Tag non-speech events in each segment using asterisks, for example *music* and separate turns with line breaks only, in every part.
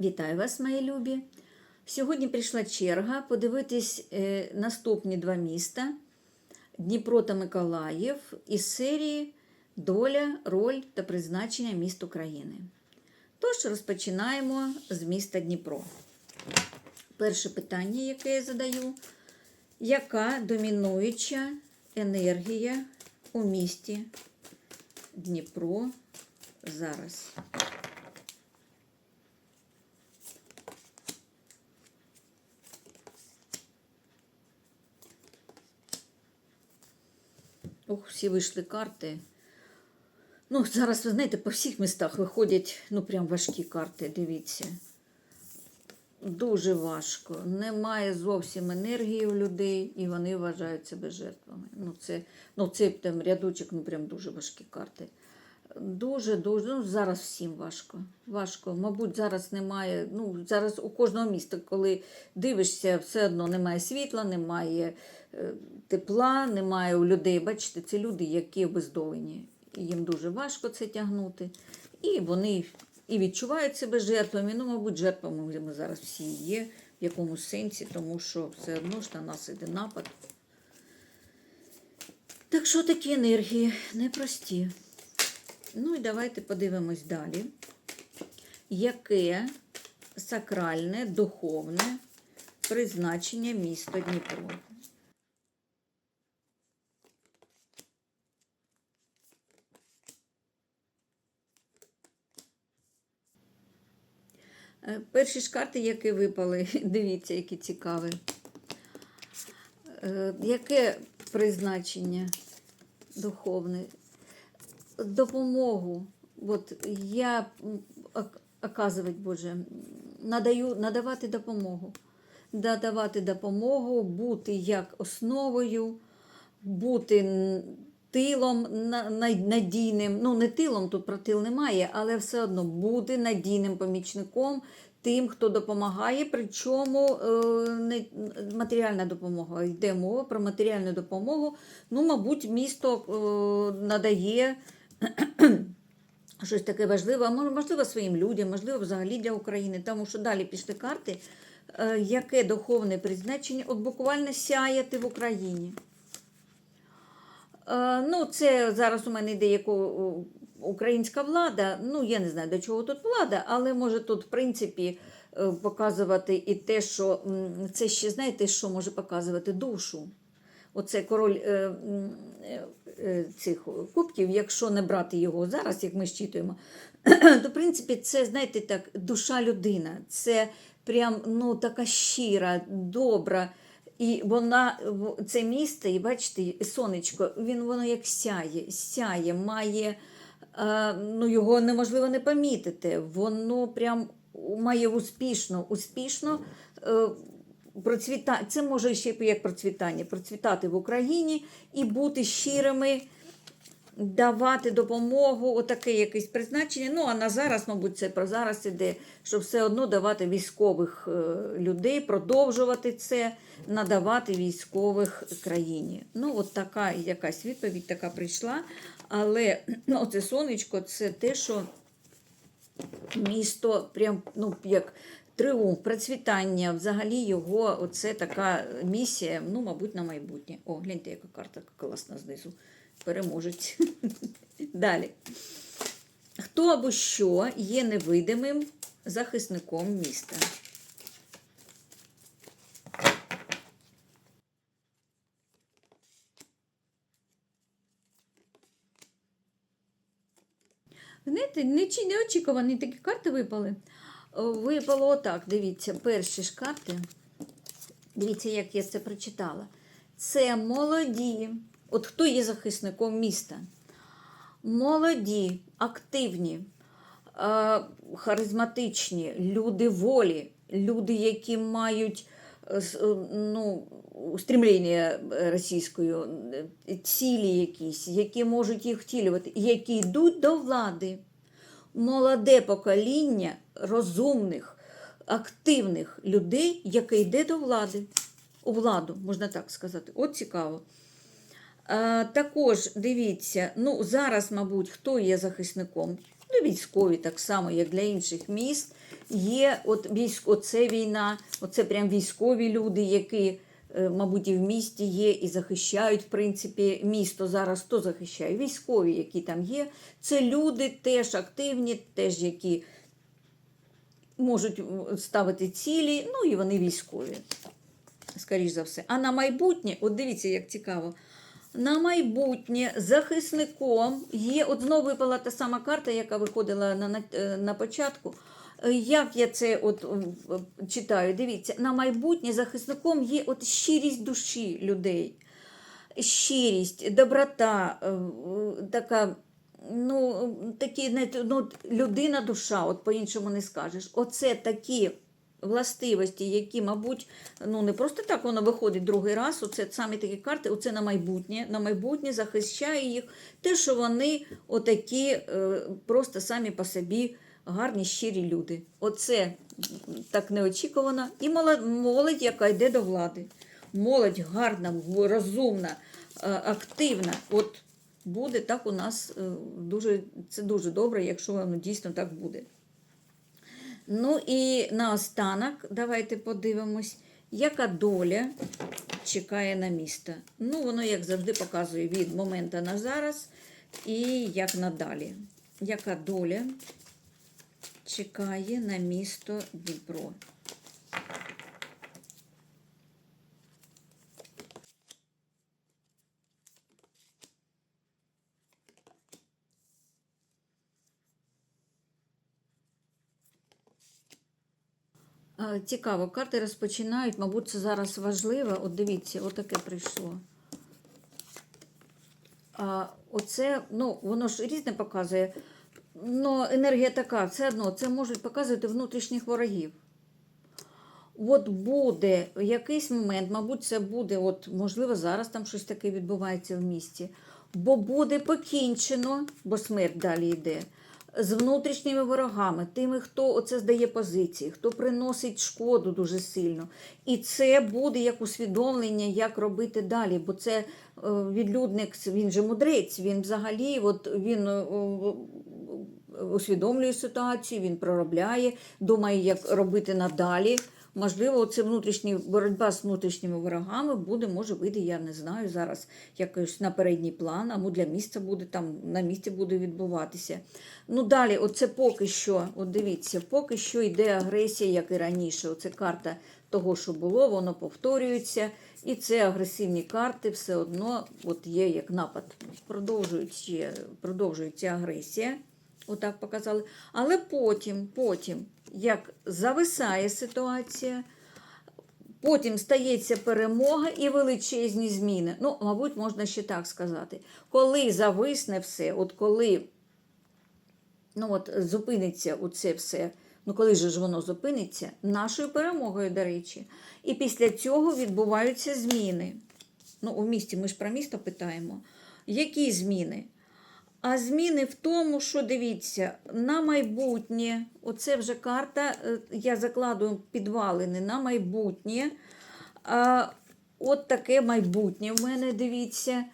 Вітаю вас, мої любі! Сьогодні прийшла черга подивитись е, наступні два міста Дніпро та Миколаїв із серії Доля, роль та призначення міст України. Тож розпочинаємо з міста Дніпро. Перше питання, яке я задаю: яка домінуюча енергія у місті Дніпро зараз? Ох, всі вийшли карти. Ну, зараз, ви знаєте, по всіх містах виходять ну, прям важкі карти, дивіться. Дуже важко. Немає зовсім енергії у людей, і вони вважають себе жертвами. Ну, це, ну, цей там рядочок, ну прям дуже важкі карти. Дуже, дуже, ну зараз всім важко. Важко. Мабуть, зараз немає. Ну, зараз у кожного міста, коли дивишся, все одно немає світла, немає тепла, немає у людей. Бачите, це люди, які обездолені. Їм дуже важко це тягнути. І вони і відчувають себе жертвами. Ну, мабуть, жертвами ми зараз всі є в якомусь сенсі, тому що все одно ж на нас іде напад. Так що такі енергії непрості. Ну і давайте подивимось далі. Яке сакральне, духовне призначення міста Дніпро? Перші ж карти, які випали, *laughs* дивіться, які цікаві. Е, Яке призначення духовне? Допомогу. От я оказувати, Боже, надаю, надавати допомогу. Надавати допомогу, бути як основою, бути тилом на- на- надійним. Ну, не тилом, тут про тил немає, але все одно бути надійним помічником тим, хто допомагає. Причому е, не матеріальна допомога. Йде мова про матеріальну допомогу. Ну, мабуть, місто е, надає. *clears throat* Щось таке важливе, можливо, своїм людям, можливо, взагалі для України, тому що далі пішли карти, е, яке духовне призначення, от буквально сяяти в Україні. Е, Ну, це зараз у мене йде як українська влада. Ну, я не знаю, до чого тут влада, але може тут, в принципі, е, показувати і те, що це ще, знаєте, що може показувати душу. Оце король е, цих кубків, якщо не брати його зараз, як ми щитуємо, *clears throat* то, в принципі, це, знаєте, так, душа людина. Це прям ну, така щира, добра. І вона, це місто, і бачите, сонечко, він воно як сяє, сяє, має, е, ну його неможливо не помітити. Воно прям має успішно, успішно е, процвіта... Це може ще як процвітання, процвітати в Україні і бути щирими, давати допомогу, отаке якесь призначення. Ну, а на зараз, мабуть, це про зараз іде, що все одно давати військових е, людей, продовжувати це, надавати військових країні. Ну, от така якась відповідь така прийшла. Але ну, оце сонечко, це те, що місто прям, ну, як тріумф, процвітання, взагалі його, оце така місія, ну, мабуть, на майбутнє. О, гляньте, яка карта класна знизу. Переможець. *laughs* Далі. Хто або що є невидимим захисником міста? Знаєте, неочікувані такі карти випали. Випало отак, дивіться, перші ж карти. Дивіться, як я це прочитала. Це молоді. От хто є захисником міста? Молоді, активні, е, харизматичні, люди волі, люди, які мають е, е, ну, стрімління російською, е, цілі якісь, які можуть їх втілювати, які йдуть до влади. Молоде покоління розумних, активних людей, яке йде до влади. У владу, можна так сказати. От цікаво. Також дивіться, ну зараз, мабуть, хто є захисником? Ну, військові, так само, як для інших міст. Є от військ, оце війна, оце прям військові люди, які, е, мабуть, і в місті є, і захищають, в принципі, місто зараз. Хто захищає? Військові, які там є. Це люди теж активні, теж які можуть ставити цілі, ну і вони військові, скоріш за все. А на майбутнє, от дивіться, як цікаво. На майбутнє захисником є, от знову випала та сама карта, яка виходила на, на, е, на початку. Е, Як я це от читаю, дивіться, на майбутнє захисником є от щирість душі людей. Щирість, доброта, е, е, така, ну, такі, ну, людина душа, от по-іншому не скажеш. Оце такі властивості, які, мабуть, ну не просто так воно виходить другий раз. Оце саме такі карти, оце на майбутнє. На майбутнє захищає їх. Те, що вони отакі е, просто самі по собі гарні, щирі люди. Оце так неочікувано. І молодь, яка йде до влади. Молодь гарна, розумна, е, активна. От буде так у нас е, дуже, це дуже добре, якщо воно дійсно так буде. Ну і наостанок, давайте подивимось, яка доля чекає на місто. Ну, воно, як завжди, показує від моменту на зараз і як надалі. Яка доля чекає на місто Дніпро? Цікаво, карти розпочинають, мабуть, це зараз важливо. От дивіться, отаке прийшло. А оце, ну, воно ж різне показує. Ну, енергія така, все одно, це можуть показувати внутрішніх ворогів. От буде в якийсь момент, мабуть, це буде, от, можливо, зараз там щось таке відбувається в місті, бо буде покінчено, бо смерть далі йде, з внутрішніми ворогами, тими, хто оце здає позиції, хто приносить шкоду дуже сильно. І це буде як усвідомлення, як робити далі. Бо це е, відлюдник, він же мудрець, він взагалі от, він. е, усвідомлює ситуацію, він проробляє, думає, як робити надалі. Можливо, це внутрішня боротьба з внутрішніми ворогами буде, може вийти, я не знаю, зараз якось на передній план, або для місця буде там на місці буде відбуватися. Ну далі, оце поки що, от дивіться, поки що йде агресія, як і раніше. Оце карта того, що було, воно повторюється. І це агресивні карти все одно от є як напад. Продовжується, продовжується агресія. Отак показали. Але потім, потім, як зависає ситуація, потім стається перемога і величезні зміни. Ну, мабуть, можна ще так сказати. Коли зависне все, от коли ну, от, зупиниться оце все, ну коли же ж воно зупиниться, нашою перемогою, до речі. І після цього відбуваються зміни. Ну, у місті ми ж про місто питаємо. Які зміни? А зміни в тому, що дивіться, на майбутнє, оце вже карта, е, я закладую підвалини на майбутнє. А, от таке майбутнє в мене, дивіться.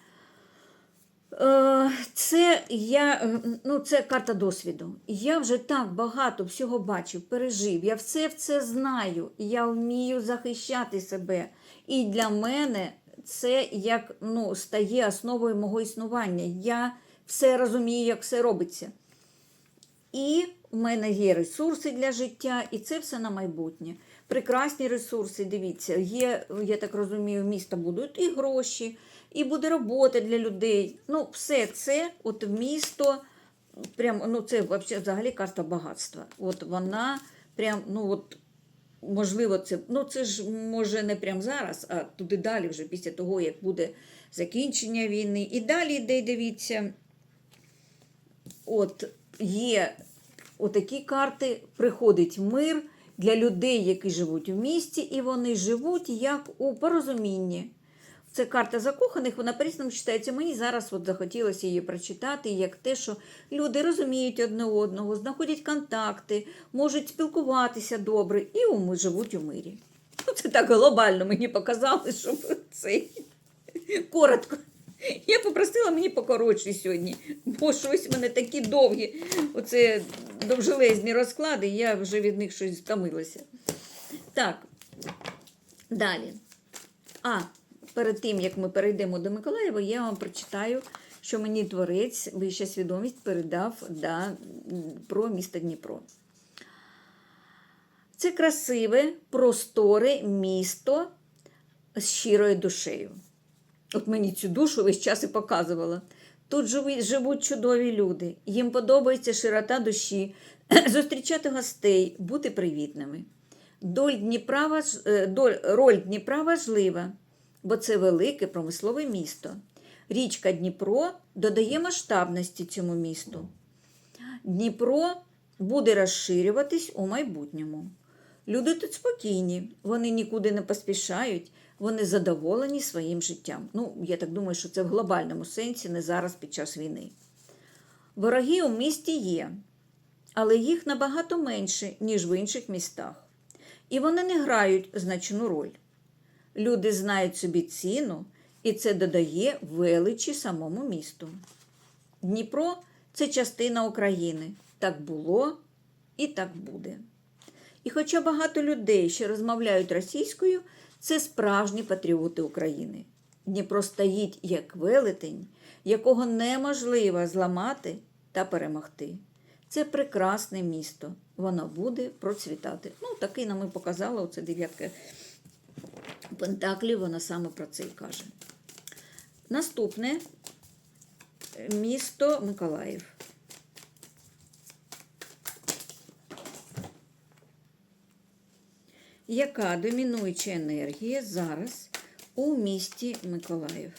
Е, Це я, е, ну, це карта досвіду. Я вже так багато всього бачив, пережив. Я все в це знаю. Я вмію захищати себе. І для мене це як ну, стає основою мого існування. Я все розумію, як все робиться. І в мене є ресурси для життя, і це все на майбутнє. Прекрасні ресурси, дивіться, є, я так розумію, міста будуть і гроші, і буде робота для людей. Ну, все це, от місто, прям, ну це взагалі карта багатства. От вона прям, ну от, можливо, це, ну це ж може не прямо зараз, а туди далі, вже після того, як буде закінчення війни. І далі йде, дивіться, от є отакі карти, приходить мир для людей, які живуть в місті, і вони живуть як у порозумінні. Це карта закоханих, вона по-різному читається. Мені зараз от захотілося її прочитати, як те, що люди розуміють одне одного, знаходять контакти, можуть спілкуватися добре і уми живуть у мирі. Ну, Це так глобально мені показали, *laughs* щоб це коротко. Я попросила мені покоротші сьогодні, бо щось в мене такі довгі, оце довжелезні розклади, я вже від них щось втомилася. Так, далі. А, перед тим, як ми перейдемо до Миколаєва, я вам прочитаю, що мені творець вища свідомість передав да, про місто Дніпро. Це красиве, просторе місто з щирою душею. От мені цю душу весь час і показувала. Тут живуть, чудові люди. Їм подобається широта душі, *clears throat* зустрічати гостей, бути привітними. Доль Дніпра, е, доль, роль Дніпра важлива, бо це велике промислове місто. Річка Дніпро додає масштабності цьому місту. Дніпро буде розширюватись у майбутньому. Люди тут спокійні, вони нікуди не поспішають, вони задоволені своїм життям. Ну, я так думаю, що це в глобальному сенсі, не зараз під час війни. Вороги у місті є, але їх набагато менше, ніж в інших містах. І вони не грають значну роль. Люди знають собі ціну, і це додає величі самому місту. Дніпро це частина України. Так було і так буде. І хоча багато людей ще розмовляють російською, це справжні патріоти України. Дніпро стоїть як велетень, якого неможливо зламати та перемогти. Це прекрасне місто. Воно буде процвітати. Ну, такий нам і показала оце дев'ятка Пентаклів, вона саме про це і каже. Наступне місто Миколаїв. Яка домінуюча енергія зараз у місті Миколаїв?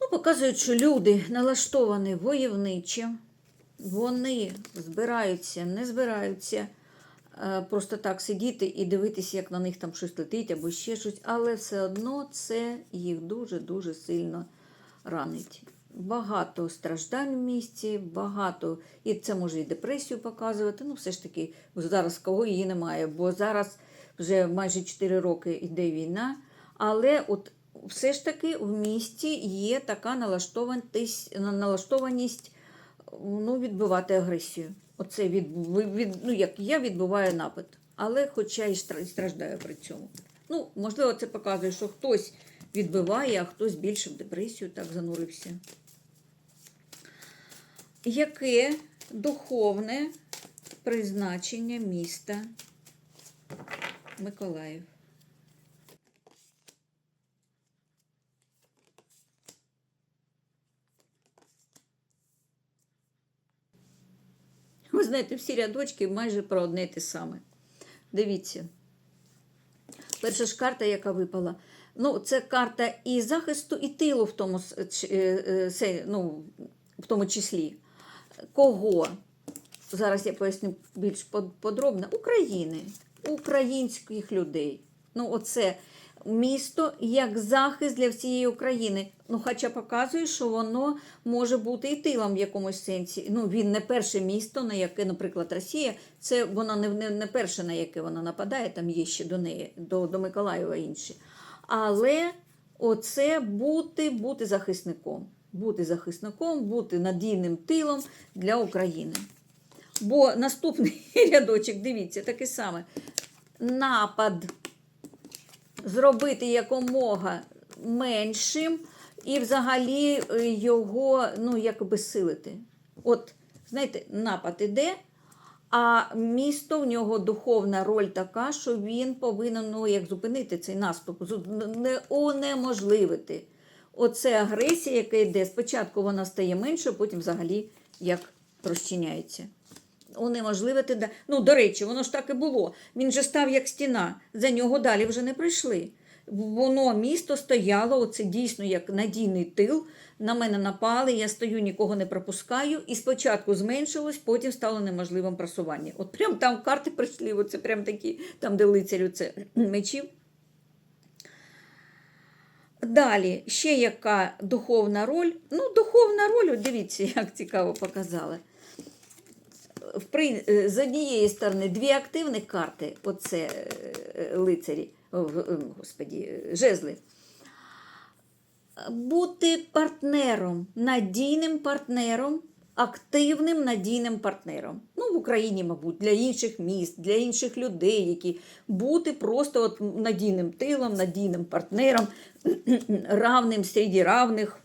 Ну, показують, що люди налаштовані войовниче, вони збираються, не збираються просто так сидіти і дивитися, як на них там щось летить або ще щось, але все одно це їх дуже-дуже сильно ранить. Багато страждань в місті, багато, і це може і депресію показувати. Ну, все ж таки, зараз кого її немає, бо зараз вже майже 4 роки йде війна. Але от все ж таки в місті є така налаштованість ну, відбивати агресію. Оце від, від, ну, як я відбиваю напад, але хоча і страждаю при цьому. Ну, можливо, це показує, що хтось відбиває, а хтось більше в депресію так занурився. Яке духовне призначення міста Миколаїв? Знаєте, всі рядочки майже про одне й те саме. Дивіться. Перша ж карта, яка випала. Ну, це карта і захисту, і тилу в тому, е, е, ну, в тому числі. Кого? Зараз я поясню більш под- подробно. України, українських людей. Ну, оце місто як захист для всієї України. Ну, хоча показує, що воно може бути і тилом в якомусь сенсі. Ну, він не перше місто, на яке, наприклад, Росія, це вона не, не, не перше, на яке вона нападає, там є ще до неї, до, до Миколаєва інші. Але оце бути, бути захисником. Бути захисником, бути надійним тилом для України. Бо наступний *laughs* рядочок, дивіться, такий саме. Напад зробити якомога меншим і взагалі е, його ну, якби силити. От, знаєте, напад іде, а місто в нього духовна роль така, що він повинен ну, як зупинити цей наступ, не унеможливити. Оце агресія, яка йде. Спочатку вона стає меншою, потім взагалі як розчиняється. Унеможливити. Ну, до речі, воно ж так і було. Він же став як стіна. За нього далі вже не прийшли. Воно місто стояло, оце дійсно як надійний тил. На мене напали, я стою, нікого не пропускаю. І спочатку зменшилось, потім стало неможливим просування. От прям там карти прийшли, оце прям такі, там, де лицарю це *clears throat* мечів. Далі, ще яка духовна роль. Ну, духовна роль, дивіться, як цікаво показали. Е, З однієї сторони дві активні карти, оце е, лицарі, господі, жезли. Бути партнером, надійним партнером, активним надійним партнером. Ну, в Україні, мабуть, для інших міст, для інших людей, які бути просто от надійним тилом, надійним партнером, *clears throat* равним серед равних.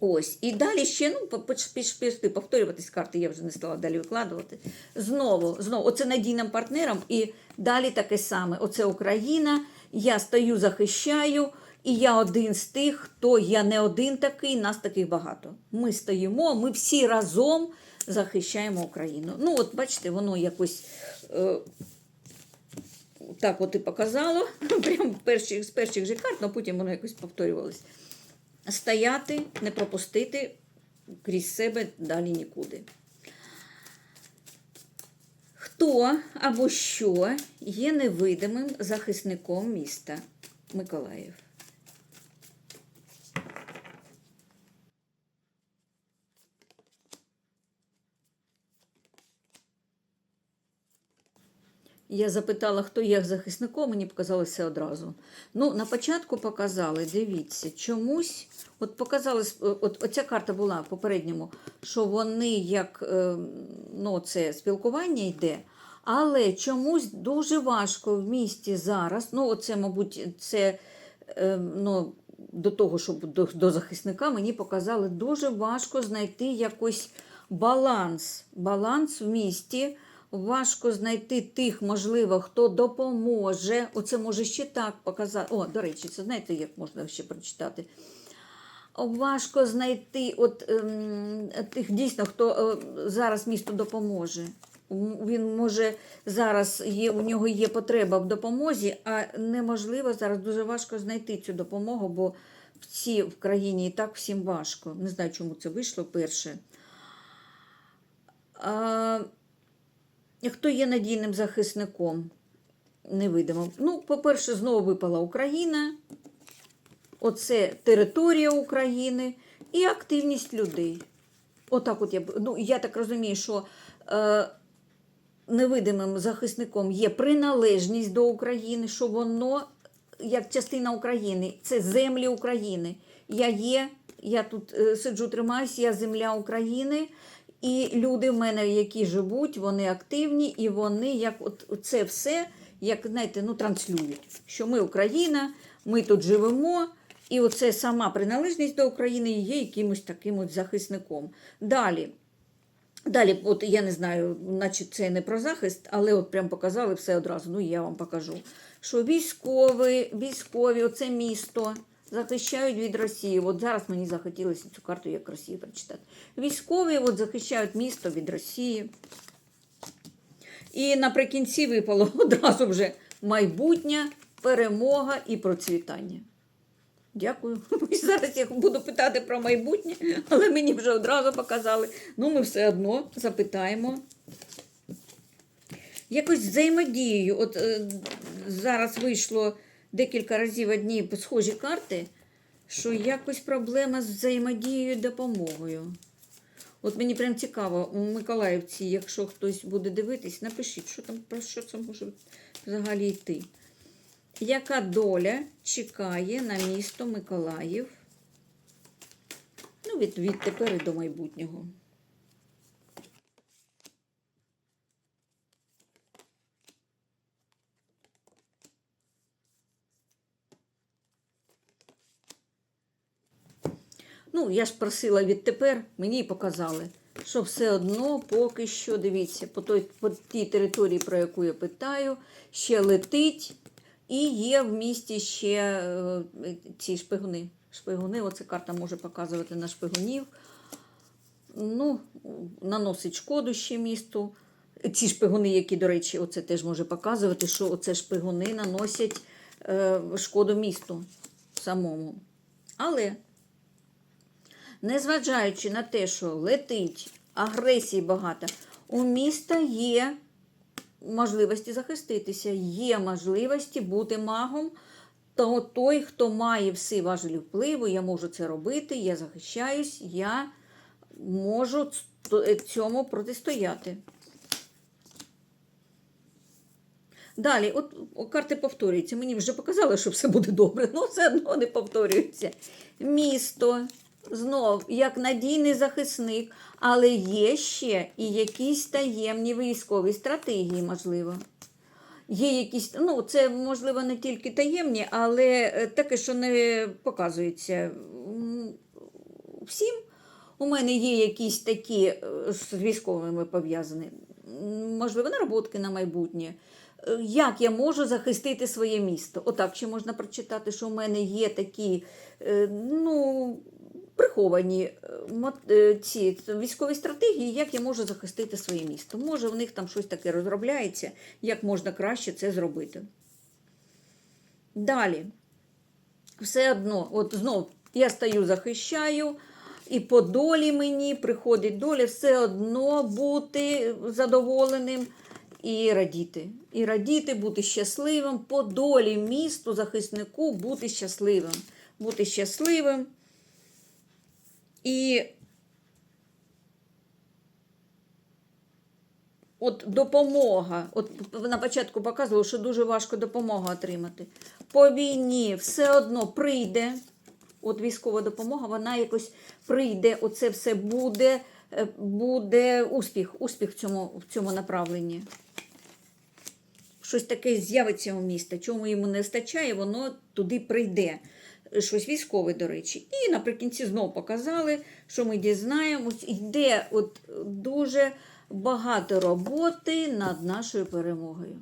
Ось. І далі ще, ну, пішли повторюватись карти, я вже не стала далі викладувати. Знову, знову, оце надійним партнером, і далі таке саме. Оце Україна, я стою, захищаю, і я один з тих, хто я не один такий, нас таких багато. Ми стоїмо, ми всі разом захищаємо Україну. Ну, от бачите, воно якось. Е, так от і показало, *laughs* прямо з перших же карт, але потім воно якось повторювалось. Стояти, не пропустити крізь себе далі нікуди. Хто або що є невидимим захисником міста Миколаїв? Я запитала, хто є захисником, мені показали все одразу. Ну, на початку показали, дивіться, чомусь, от показали, от оця карта була попередньому, що вони як е, ну, це спілкування йде, але чомусь дуже важко в місті зараз. Ну, оце, мабуть, це е, ну, до того, щоб до, до захисника мені показали, дуже важко знайти якось баланс. Баланс в місті. Важко знайти тих, можливо, хто допоможе. Оце може ще так показати. О, до речі, це знаєте, як можна ще прочитати. Важко знайти от, ем, тих дійсно, хто е, зараз місту допоможе. Він може зараз є, у нього є потреба в допомозі, а неможливо зараз дуже важко знайти цю допомогу, бо всі в країні і так всім важко. Не знаю, чому це вийшло перше. Хто є надійним захисником? Невидимим. Ну, по-перше, знову випала Україна. Оце територія України і активність людей. Отак от я ну, я так розумію, що е, невидимим захисником є приналежність до України, що воно як частина України, це землі України. Я є, я тут е, сиджу, тримаюся, я земля України. І люди в мене, які живуть, вони активні, і вони як от це все, як знаєте, ну транслюють, що ми Україна, ми тут живемо, і оце сама приналежність до України є якимось таким от захисником. Далі. Далі, от я не знаю, наче це не про захист, але от прям показали все одразу. Ну, я вам покажу. Що військові, військові, оце місто захищають від Росії. От зараз мені захотілося цю карту як Росії прочитати. Військові от захищають місто від Росії. І наприкінці випало *laughs* одразу вже майбутнє, перемога і процвітання. Дякую. *laughs* Зараз я буду питати про майбутнє, але мені вже одразу показали. Ну, ми все одно запитаємо. Якось взаємодією. От е, зараз вийшло декілька разів одні схожі карти, що якось проблема з взаємодією і допомогою. От мені прям цікаво, у Миколаївці, якщо хтось буде дивитись, напишіть, що там про що це може взагалі йти. Яка доля чекає на місто Миколаїв? Ну, від, від тепер і до майбутнього. Ну, я ж просила відтепер, мені показали, що все одно поки що, дивіться, по, той, по тій території, про яку я питаю, ще летить, і є в місті ще е, ці шпигуни. Шпигуни, оця карта може показувати на шпигунів. Ну, наносить шкоду ще місту. Ці шпигуни, які, до речі, оце теж може показувати, що оце шпигуни наносять е, шкоду місту самому. Але незважаючи на те, що летить, агресії багато, у міста є можливості захиститися, є можливості бути магом то той, хто має всі важелі впливу, я можу це робити, я захищаюсь, я можу е, цьому протистояти. Далі, от карти повторюються. Мені вже показали, що все буде добре, але *laughs* все одно не повторюється. Місто знов як надійний захисник, але є ще і якісь таємні військові стратегії, можливо. Є якісь, ну, це можливо не тільки таємні, але е, таке, що не показується всім. У мене є якісь такі е, з військовими пов'язані, можливо, нароботки на майбутнє. Е, Як я можу захистити своє місто? Отак ще можна прочитати, що у мене є такі ну, приховані е, е, ці військові стратегії, як я можу захистити своє місто. Може, в них там щось таке розробляється, як можна краще це зробити. Далі все одно, от знов я стою, захищаю, і по долі мені приходить доля все одно бути задоволеним і радіти. І радіти, бути щасливим, по долі місту, захиснику бути щасливим. Бути щасливим. І от допомога. От на початку показувала, що дуже важко допомогу отримати. По війні все одно прийде. От військова допомога, вона якось прийде, оце все буде, е, буде успіх, успіх в цьому, в цьому направленні. Щось таке з'явиться у міста, чому йому не вистачає, воно туди прийде. Щось військове, до речі. І наприкінці знову показали, що ми дізнаємось, йде от дуже багато роботи над нашою перемогою.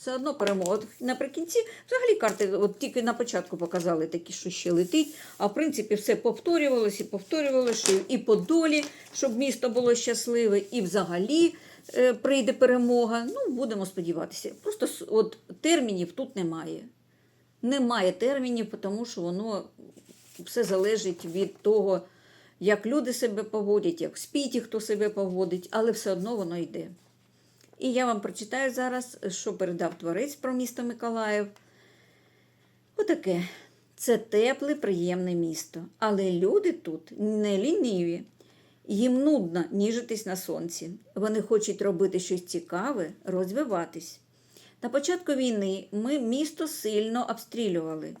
Все одно перемога. От наприкінці, взагалі карти, от тільки на початку показали такі, що ще летить, а в принципі все повторювалося і повторювалося, і по долі, щоб місто було щасливе, і взагалі е, прийде перемога. Ну, будемо сподіватися. Просто от термінів тут немає. Немає термінів, тому що воно все залежить від того, як люди себе поводять, як в спіті хто себе поводить, але все одно воно йде. І я вам прочитаю зараз, що передав творець про місто Миколаїв. Отаке. Це тепле, приємне місто. Але люди тут не ліниві. Їм нудно ніжитись на сонці. Вони хочуть робити щось цікаве, розвиватись. На початку війни ми місто сильно обстрілювали,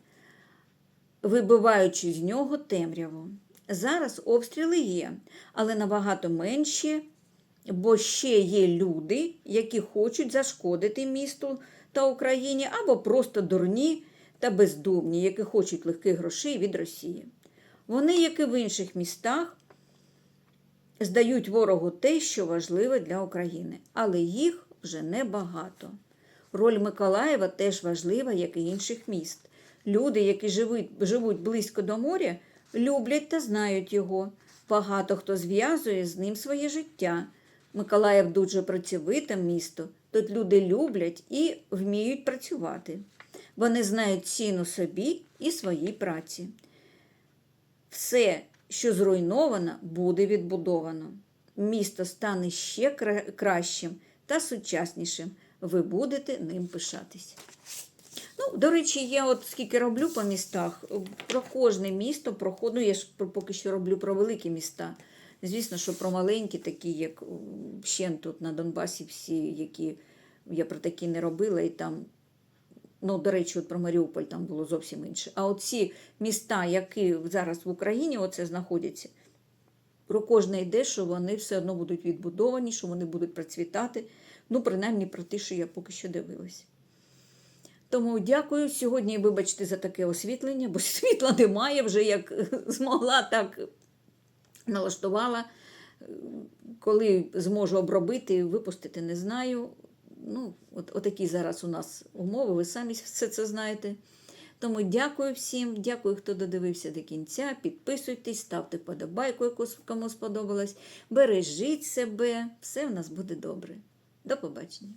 вибиваючи з нього темряву. Зараз обстріли є, але набагато менші, бо ще є люди, які хочуть зашкодити місту та Україні, або просто дурні та бездумні, які хочуть легких грошей від Росії. Вони, як і в інших містах, здають ворогу те, що важливе для України, але їх вже небагато. Роль Миколаєва теж важлива, як і інших міст. Люди, які живуть, живуть близько до моря, люблять та знають його. Багато хто зв'язує з ним своє життя. Миколаїв дуже працьовите місто. Тут люди люблять і вміють працювати. Вони знають ціну собі і своїй праці. Все, що зруйновано, буде відбудовано. Місто стане ще кращим та сучаснішим. Ви будете ним пишатись. Ну, до речі, я от скільки роблю по містах, про кожне місто проходжу, ну, я ж поки що роблю про великі міста. Звісно, що про маленькі, такі, як ще тут на Донбасі, всі, які я про такі не робила, і там, ну, до речі, от про Маріуполь там було зовсім інше. А от ці міста, які зараз в Україні оце знаходяться, про кожне йде, що вони все одно будуть відбудовані, що вони будуть процвітати. Ну, принаймні про те, що я поки що дивилась. Тому дякую. Сьогодні, вибачте, за таке освітлення, бо *laughs* світла немає, вже як *laughs* змогла, так налаштувала. Коли зможу обробити випустити, не знаю. Ну, от, отакі зараз у нас умови, ви самі все це знаєте. Тому дякую всім, дякую, хто додивився до кінця. Підписуйтесь, ставте подобайку, яку кому сподобалось. Бережіть себе, все в нас буде добре. До побачення.